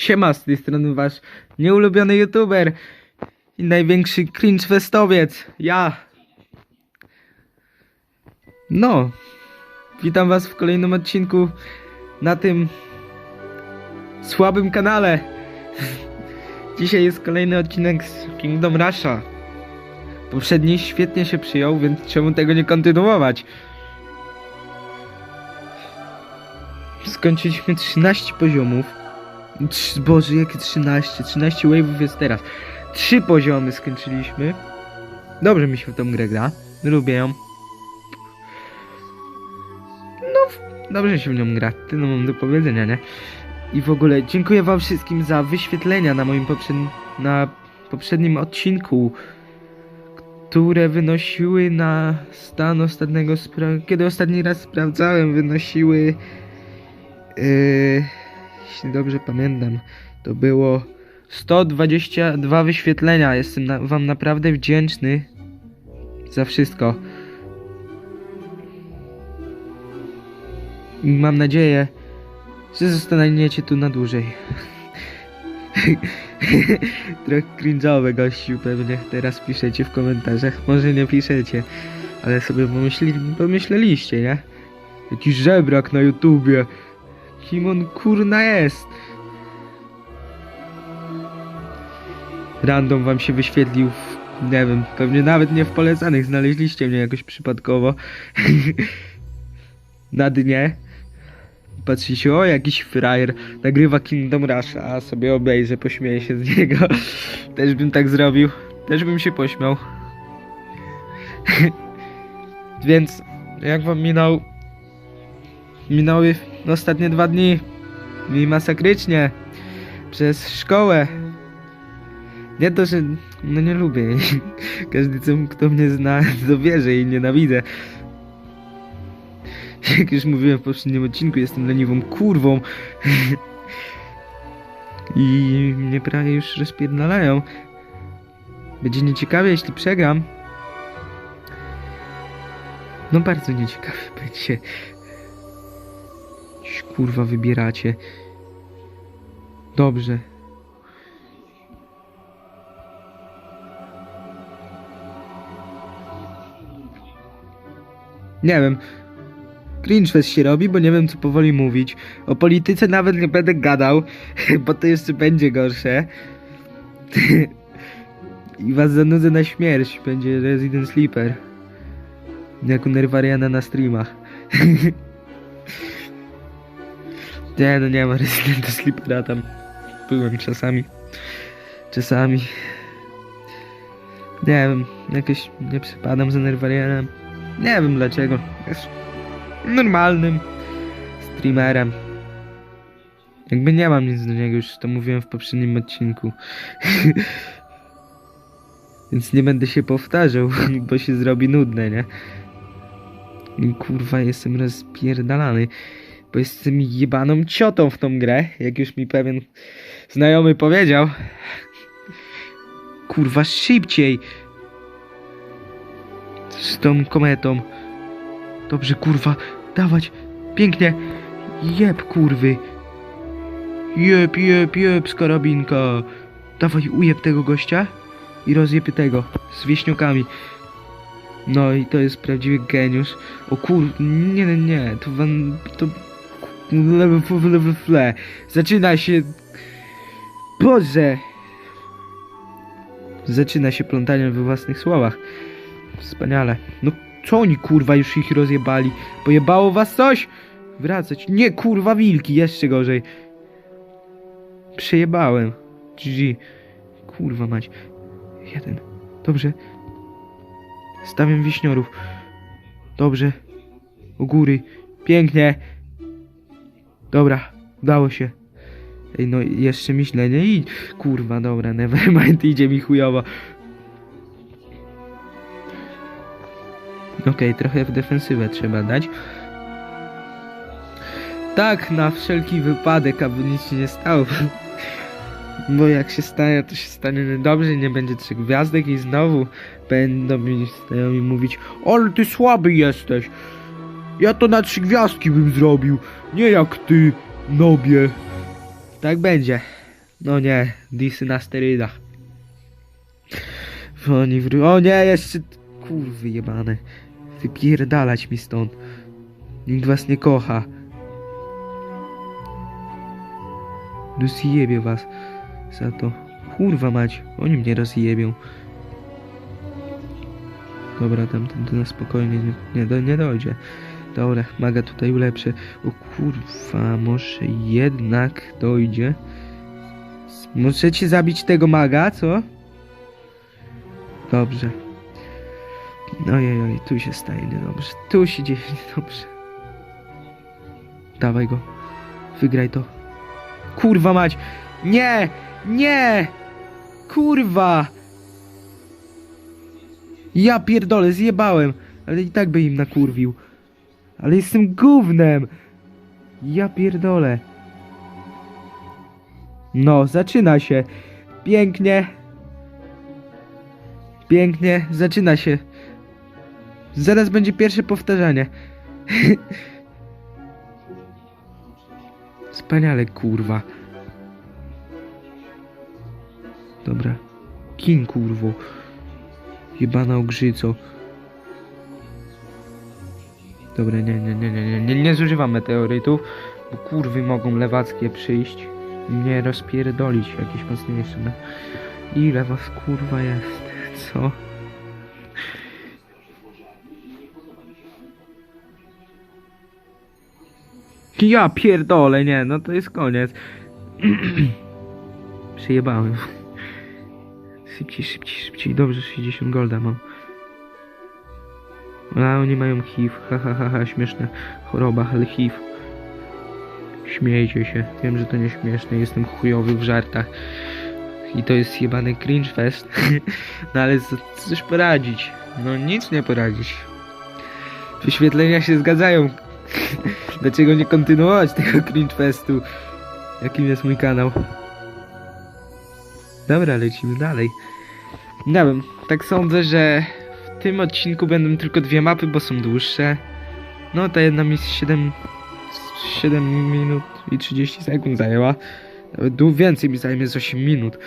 Siema, z tej strony wasz nieulubiony youtuber i największy cringe festowiec, ja. No, witam was w kolejnym odcinku na tym słabym kanale. Dzisiaj jest kolejny odcinek z Kingdom Rusha. Poprzedni świetnie się przyjął, więc czemu tego nie kontynuować? Skończyliśmy 13 poziomów. Boże, jakie 13? 13 wave'ów jest teraz. Trzy poziomy skończyliśmy. Dobrze mi się w tą grę gra. Lubię ją. No, dobrze się w nią gra. Tyle mam do powiedzenia, nie? I w ogóle dziękuję wam wszystkim za wyświetlenia na moim poprzednim, na poprzednim odcinku, które wynosiły na stan ostatniego spra- kiedy ostatni raz sprawdzałem, wynosiły Yy, jeśli dobrze pamiętam, to było 122 wyświetlenia. Jestem na, Wam naprawdę wdzięczny za wszystko. I mam nadzieję, że zostaniecie tu na dłużej. Trochę cringe'owe gościu pewnie teraz piszecie w komentarzach. Może nie piszecie, ale sobie pomyśli, pomyśleliście, nie? Jakiś żebrak na YouTubie. Kim on kurna jest? Random wam się wyświetlił w, nie wiem, pewnie nawet nie w polecanych, znaleźliście mnie jakoś przypadkowo. Na dnie. Patrzycie, o jakiś frajer nagrywa Kingdom Rush, a sobie obejrzę, pośmieję się z niego. Też bym tak zrobił, też bym się pośmiał. Więc, jak wam minął Minęły ostatnie dwa dni mi masakrycznie przez szkołę. Nie to, że no nie lubię. Każdy, kto mnie zna, to wie, że jej nienawidzę. Jak już mówiłem w poprzednim odcinku, jestem leniwą kurwą. I mnie prawie już rozpierdalają. Będzie nieciekawie, jeśli przegram. No bardzo nieciekawie będzie. Kurwa wybieracie. Dobrze. Nie wiem. Cringe się robi, bo nie wiem co powoli mówić. O polityce nawet nie będę gadał, bo to jeszcze będzie gorsze. I was zanudzę na śmierć. Będzie Resident Sleeper. Jak u Nerwariana na streamach. Nie, no nie ma Residenta Sleepera tam. Byłem czasami. Czasami. Nie wiem, jakoś nie przypadam za Nerwarianem. Nie wiem dlaczego. Jest normalnym streamerem. Jakby nie mam nic do niego, już to mówiłem w poprzednim odcinku. Więc nie będę się powtarzał, bo się zrobi nudne, nie? I kurwa, jestem rozpierdalany bo jestem jebaną ciotą w tą grę, jak już mi pewien znajomy powiedział. Kurwa, szybciej! Z tą kometą. Dobrze, kurwa, dawać, pięknie. Jeb, kurwy. Jeb, jeb, jeb z karabinka. Dawaj, ujeb tego gościa i rozjeb tego z wieśniokami. No i to jest prawdziwy geniusz. O kur... Nie, nie, nie. To wam... To... Zaczyna się... Boże! Zaczyna się plątanie we własnych słowach. Wspaniale. No co oni kurwa już ich rozjebali? Pojebało was coś? Wracać. Nie kurwa wilki, jeszcze gorzej. Przejebałem. GG. Kurwa mać. Jeden. Dobrze. Stawiam wiśniorów. Dobrze. U góry. Pięknie. Dobra, udało się. Ej, no jeszcze myślenie i... Kurwa, dobra, nevermind, idzie mi chujowo. Okej, trochę w defensywę trzeba dać. Tak, na wszelki wypadek, aby nic się nie stało. Bo jak się stanie, to się stanie niedobrze, nie będzie trzech gwiazdek i znowu będą mi znajomi mówić Ale ty słaby jesteś. Ja to na trzy gwiazdki bym zrobił, nie jak ty, nobie. Tak będzie. No nie, disy na sterydach. Oni wró... O nie, jeszcze... Kurwy jebane. Wypierdalać mi stąd. Nikt was nie kocha. Rozjebie was za to. Kurwa mać, oni mnie rozjebią. Dobra, tamten to na spokojnie nie, nie, nie dojdzie. Dobra, maga tutaj ulepszę. O kurwa, może jednak dojdzie. Możecie zabić tego maga, co? Dobrze. Ojej, oj, tu się staje niedobrze. Tu się dzieje niedobrze. Dawaj go. Wygraj to. Kurwa mać! Nie! Nie! Kurwa! Ja pierdolę, zjebałem! Ale i tak by im nakurwił. Ale jestem gównem! Ja pierdolę. No, zaczyna się. Pięknie. Pięknie, zaczyna się. Zaraz będzie pierwsze powtarzanie. Wspaniale, kurwa. Dobra. Kin, kurwo. Jebana ogrzyco. Dobra, nie, nie, nie, nie, nie, nie, zużywam meteorytów, bo kurwy mogą lewackie przyjść i mnie rozpierdolić jakieś mocniejsze. No. Ile was kurwa jest? Co? Ja pierdolę, nie, no to jest koniec. Przyjebałem. Szybciej, szybciej, szybciej. Dobrze, 60 golda mam. A oni mają HIV. Ha, ha, ha, ha. Śmieszna choroba, ale HIV. Śmiejcie się. Wiem, że to nie śmieszne. Jestem chujowy w żartach. I to jest jebany cringe fest. no ale co, coś poradzić. No nic nie poradzić. Wyświetlenia się zgadzają. Dlaczego nie kontynuować tego cringe festu? Jakim jest mój kanał? Dobra, lecimy dalej. Nie wiem, tak sądzę, że tym odcinku będą tylko dwie mapy, bo są dłuższe. No, ta jedna mi 7, 7 minut i 30 sekund zajęła. Nawet więcej mi zajmie z 8 minut.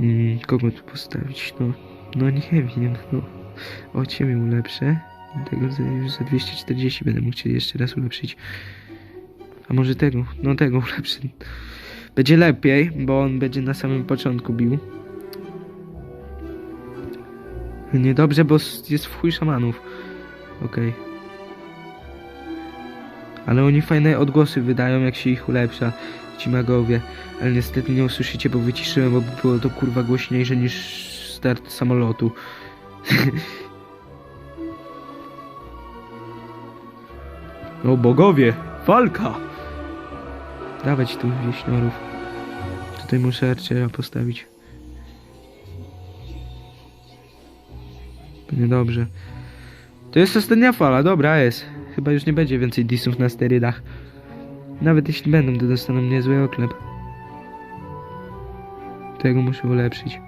Mm, kogo tu postawić? No, no nie wiem, no. O, ciebie ulepszę. Tego za, już za 240 będę mógł cię jeszcze raz ulepszyć. A może tego? No tego ulepszę. Będzie lepiej, bo on będzie na samym początku bił. Niedobrze, bo jest w chuj szamanów. Okej. Ale oni fajne odgłosy wydają, jak się ich ulepsza. Ci magowie. Ale niestety nie usłyszycie, bo wyciszyłem, bo było to kurwa głośniejsze niż start samolotu. o bogowie! Walka! Dawać tu wieśniorów. Tutaj muszę archera postawić. Niedobrze. To jest ostatnia fala, dobra jest. Chyba już nie będzie więcej disów na sterydach. Nawet jeśli będą, to dostaną niezły oklep. Tego muszę ulepszyć.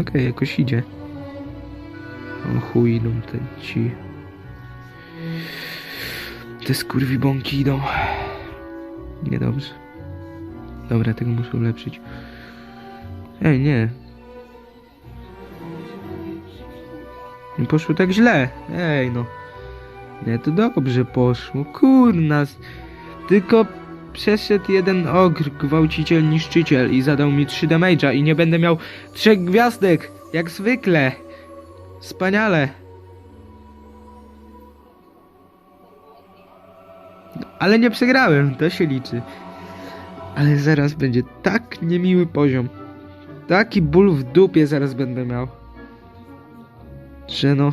Okej, jakoś idzie. O chuj idą te ci. Te skurwibąki idą. Niedobrze. Dobra, tego muszę ulepszyć. Ej, nie. Nie poszło tak źle. Ej, no. Nie, to dobrze poszło. Kurna. Tylko przeszedł jeden ogr, gwałciciel, niszczyciel i zadał mi 3 damage'a i nie będę miał trzech gwiazdek, jak zwykle. Wspaniale. Ale nie przegrałem, to się liczy. Ale zaraz będzie tak niemiły poziom. Taki ból w dupie zaraz będę miał. Że no.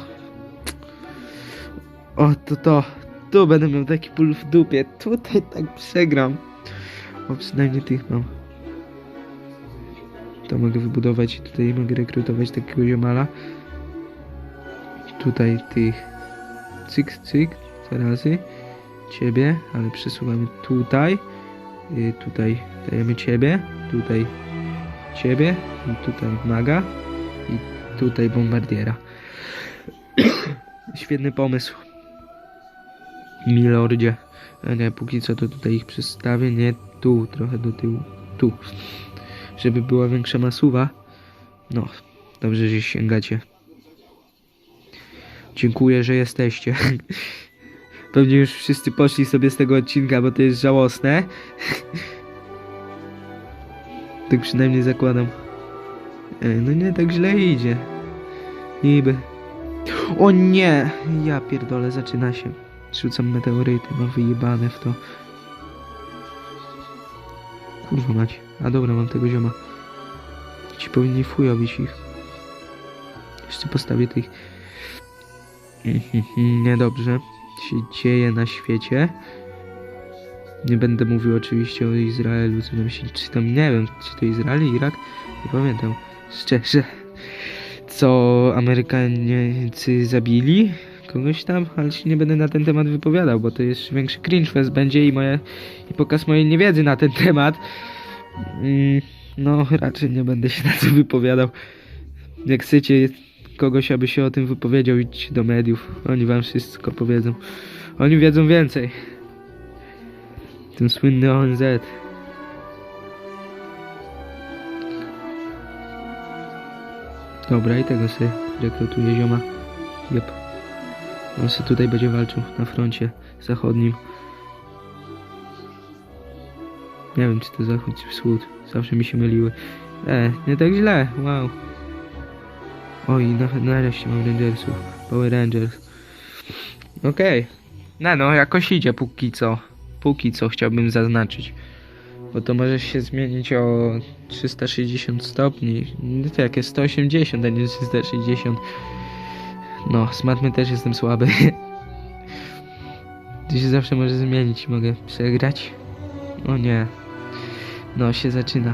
O, to to. Tu będę miał taki ból w dupie. Tutaj tak przegram. O, przynajmniej tych mam. To mogę wybudować i tutaj mogę rekrutować takiego ziomala. Tutaj tych. Cyk, cyk. Dwa razy. Ciebie, ale przesuwamy tutaj. Y, tutaj dajemy ciebie. Tutaj ciebie. I tutaj maga. I tutaj bombardiera. Świetny pomysł. Milordzie. A nie, póki co to tutaj ich przestawię, nie tu, trochę do tyłu, tu. Żeby była większa masuwa. No, dobrze, że sięgacie. Dziękuję, że jesteście. Pewnie już wszyscy poszli sobie z tego odcinka, bo to jest żałosne. tak przynajmniej zakładam. E, no nie tak źle idzie. Niby. O nie! Ja pierdolę, zaczyna się. Rzucam meteoryty, mam wyjebane w to. Kurwa mać. A dobra, mam tego zioma. Ci powinni fujowić ich. Jeszcze postawię tych. Niedobrze się dzieje na świecie. Nie będę mówił oczywiście o Izraelu, co tam się, czy tam, nie wiem, czy to Izrael, Irak, nie pamiętam, szczerze. Co Amerykańcy zabili kogoś tam, ale się nie będę na ten temat wypowiadał, bo to jest większy cringe fest będzie i moje, i pokaz mojej niewiedzy na ten temat. Mm, no, raczej nie będę się na to wypowiadał. Jak chcecie kogoś, aby się o tym wypowiedział, idźcie do mediów. Oni wam wszystko powiedzą. Oni wiedzą więcej. Ten słynny ONZ. Dobra, i tego sobie rekrutuje zioma. Jep. On sobie tutaj będzie walczył na froncie zachodnim. Nie wiem, czy to zachód, czy wschód. Zawsze mi się myliły. E, nie tak źle, wow. Oj, na, nareszcie mam Rangersów. Power Rangers. Okej. No, no, jakoś idzie póki co. Póki co chciałbym zaznaczyć. Bo to może się zmienić o 360 stopni. No to jak jest 180, a nie 360. No, z matmy też jestem słaby. To się zawsze może zmienić. Mogę przegrać. O nie. No, się zaczyna.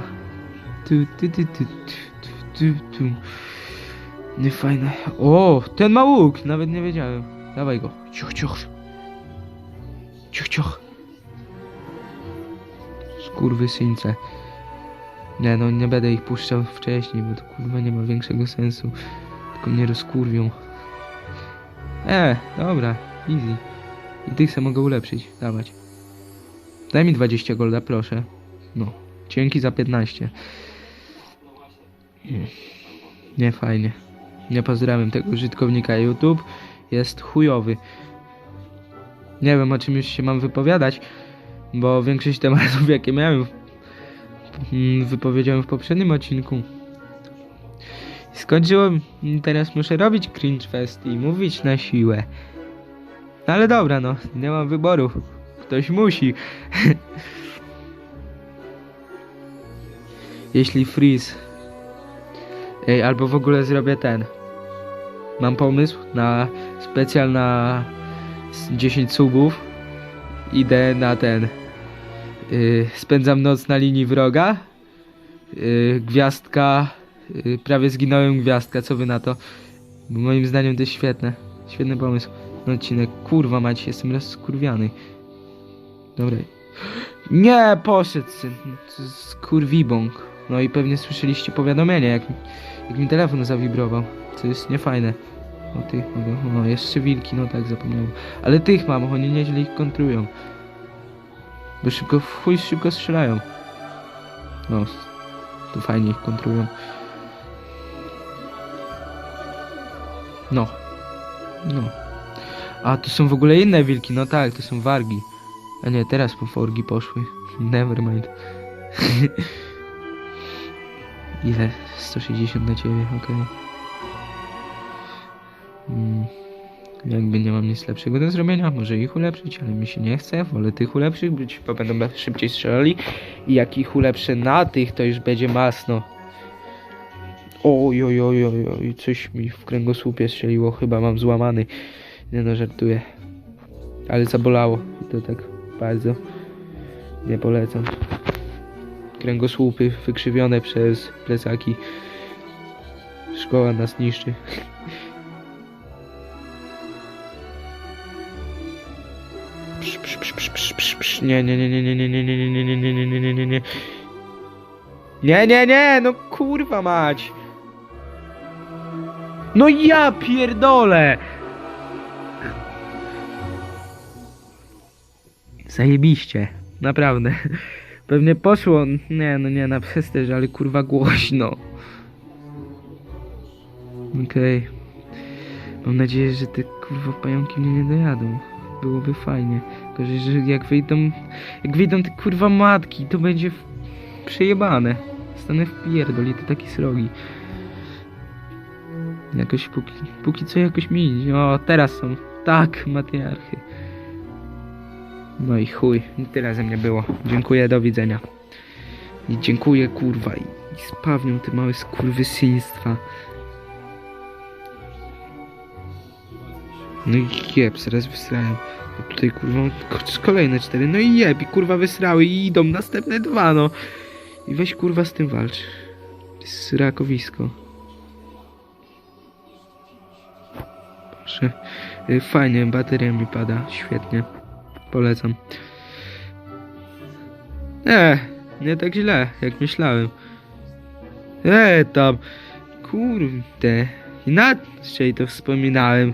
Tu, tu, tu, tu, tu, tu, tu. Nie fajne. O, ten ma łuk! Nawet nie wiedziałem. Dawaj go. Ciuch, ciuch. Ciuch, ciuch. Skurwysyńce. Nie no, nie będę ich puszczał wcześniej, bo to kurwa nie ma większego sensu. Tylko mnie rozkurwią. E, dobra, easy. I tych se mogę ulepszyć, dawać. Daj mi 20 golda, proszę. No, dzięki za 15. Mm. Nie fajnie. Nie pozdrawiam tego użytkownika YouTube. Jest chujowy. Nie wiem o czym już się mam wypowiadać, bo większość tematów jakie miałem mm, wypowiedziałem w poprzednim odcinku. Skończyłem, teraz muszę robić cringe fest i mówić na siłę. No ale dobra no, nie mam wyboru. Ktoś musi. Jeśli freeze Ej, albo w ogóle zrobię ten. Mam pomysł na specjal na s- 10 subów. Idę na ten. Yy, spędzam noc na linii wroga. Yy, gwiazdka. Yy, prawie zginąłem gwiazdka, co wy na to? Bo moim zdaniem to jest świetne. Świetny pomysł. No odcinek. Kurwa mać, jestem raz skurwiany. Dobra. Nie, poszedł syn. Jest Kurwibąk. No i pewnie słyszeliście powiadomienie, jak jak mi telefon zawibrował, co jest niefajne. O tych mogę, o jeszcze wilki, no tak zapomniałem. Ale tych mam, oni nieźle ich kontrują. Bo szybko, chuj szybko strzelają. No, to fajnie ich kontrują. No. No. A, to są w ogóle inne wilki, no tak, to są wargi. A nie, teraz po forgi poszły. Nevermind. Ile? 160 na ciebie, okej. Mm, jakby nie mam nic lepszego do zrobienia, może ich ulepszyć, ale mi się nie chce, wolę tych ulepszyć, bo będą szybciej strzelali i jak ich ulepszę na tych, to już będzie masno. Oj, oj, oj, oj, oj, coś mi w kręgosłupie strzeliło, chyba mam złamany. Nie no, żartuję. Ale zabolało i to tak bardzo nie polecam kręgosłupy wykrzywione przez plecaki. Szkoła nas niszczy. Psz. Nie, nie, nie, nie, nie, nie, nie, nie, nie, nie, nie, nie, nie, nie, nie, nie. Nie, nie, nie, no kurwa mać. No ja pierdolę. Zajebiście, naprawdę. Pewnie poszło, nie no nie na przesteż, ale kurwa głośno. Okej. Mam nadzieję, że te kurwa pająki mnie nie dojadą. Byłoby fajnie. Tylko, że, że jak wyjdą, jak wyjdą te kurwa matki, to będzie przejebane. Stanę w pierdol i to taki srogi. Jakoś póki, póki co jakoś mi idzie. O, teraz są. Tak, matriarchy. No i chuj, i tyle ze mnie było. Dziękuję, do widzenia. I dziękuję, kurwa, i, i spawnią te małe skurwysyństwa. No i jeb, zaraz wysrają. Tutaj, kurwa, ko- kolejne cztery. No i jeb, i kurwa wysrały i idą następne dwa, no. I weź, kurwa, z tym walcz. Srakowisko. Proszę. Y, Fajnie, bateria mi pada, świetnie. Polecam. E, nie tak źle, jak myślałem. E, tam. Kurde. Inaczej to wspominałem.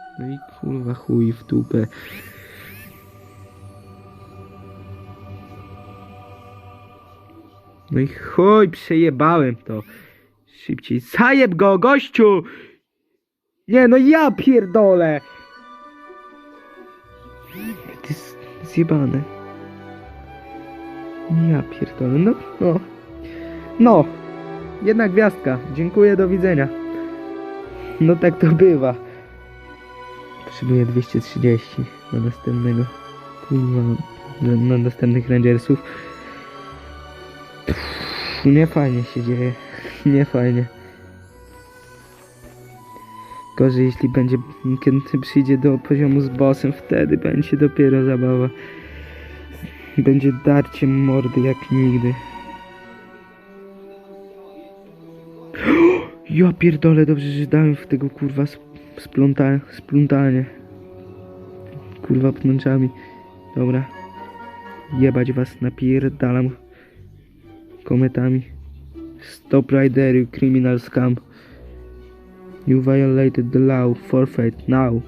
No i kurwa chuj w dupę. No i chuj, przejebałem to. Szybciej. Zajeb go, gościu! Nie, no ja pierdolę! Jest zjebane. Ja pierdolę, no, no. No. Jedna gwiazdka. Dziękuję, do widzenia. No tak to bywa. Potrzebuję 230 na następnego. Na, na następnych Rangersów. Nie fajnie się dzieje. Nie fajnie. Gorzej jeśli będzie, kiedy przyjdzie do poziomu z bossem, wtedy będzie dopiero zabawa. Będzie darcie mordy jak nigdy. Ja pierdolę, dobrze, że dałem w tego kurwa spląta, splątanie. Kurwa pnączami. Dobra. Jebać was napierdalam kometami. Stop rider, you criminal scum. You violated the law. Forfeit now.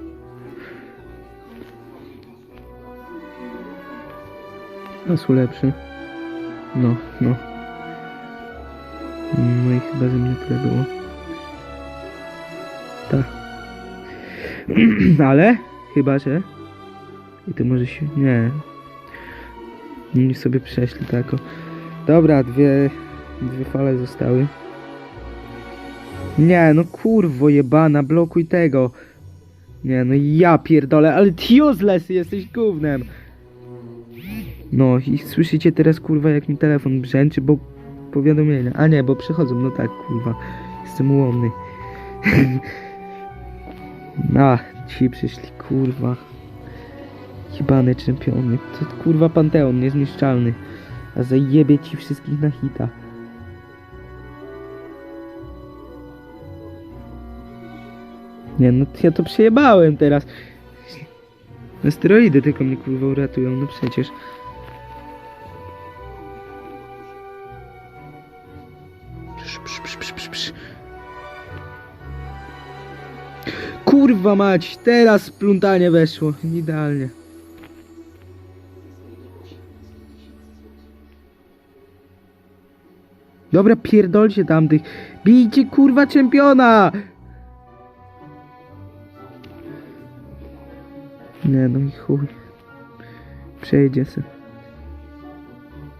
Asu lepszy. No, no. No i chyba ze mnie tyle było. Ale chyba, że i to może się. Nie. Oni sobie przeszli tako. Dobra, dwie. Dwie fale zostały. Nie, no kurwo jebana, blokuj tego. Nie, no ja pierdolę, ale ty useless jesteś gównem. No i słyszycie teraz kurwa jak mi telefon brzęczy, bo powiadomienia. A nie, bo przychodzą, no tak kurwa. Jestem ułomny. A, ci przyszli, kurwa. Jebany czempiony. To kurwa Panteon, niezniszczalny. A zajebie ci wszystkich na hita. Nie no, ja to przejebałem teraz. No steroidy tylko mnie kurwa uratują, no przecież. Kurwa mać, teraz plątanie weszło. Idealnie. Dobra, pierdolcie tamtych. Bijcie kurwa czempiona! Nie no i chuj. Przejdzie se.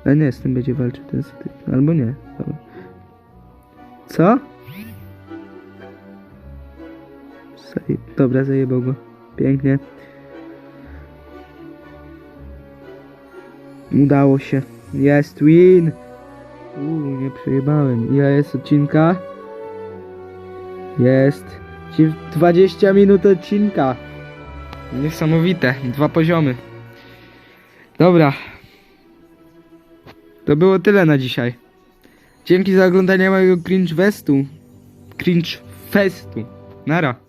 A nie, z tym będzie walczył ten. Albo nie. Co? Zaje... Dobra, zajebał go. Pięknie. Udało się. Jest win! Uuu, nie przejebałem. Ile jest odcinka? Jest. Ci- 20 minut odcinka. Niesamowite. Dwa poziomy. Dobra. To było tyle na dzisiaj. Dzięki za oglądanie mojego cringe festu. Cringe festu. Nara.